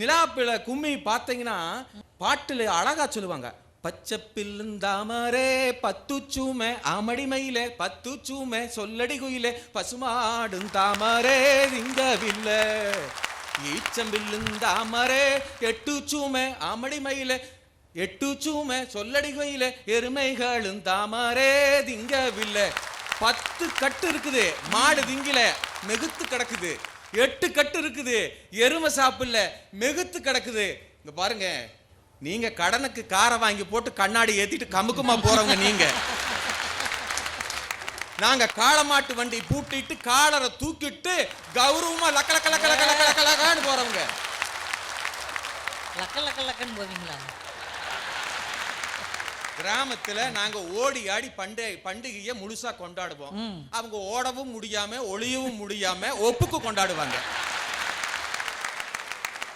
நிலாப்பில கும்மி பார்த்தீங்கன்னா பாட்டில் அழகா சொல்லுவாங்க. பச்சை பில்லுந்தாமரே பத்து சூமை ஆமடி பத்து சூமை சொல்லடி குயிலே பசுமாடும் தாமரே திங்கவில்ல ஈச்சம்பில்லுந்தாமரே எட்டு சூமை ஆமடி எட்டு சூமை சொல்லடி குயில எருமைகளும் தாமரே திங்கவில்லை பத்து கட்டு இருக்குது மாடு திங்கில மெகுத்து கிடக்குது. எட்டு கட்டு இருக்குது எருமை சாப்பிடல மெகுத்து கிடக்குது. இங்க பாருங்க நீங்க கடனுக்கு காரை வாங்கி போட்டு கண்ணாடி ஏத்திட்டு கமுக்கமா போறவங்க நீங்க. நாங்க காளமாட்டு வண்டி பூட்டிட்டு காலரை தூக்கிட்டு கௌரவமா லக்க லக்க லக்க லக்க லக்க லக்க லக்கான்னு போறவங்க. லக்க லக்க லக்கன்னு போவீங்களா? கிராமத்துல நாங்க ஓடி ஆடி பண்டிகை பண்டிகையை முழுசா கொண்டாடுவோம். அவங்க ஓடவும் முடியாம ஒளியவும் முடியாம ஒப்புக்கு கொண்டாடுவாங்க.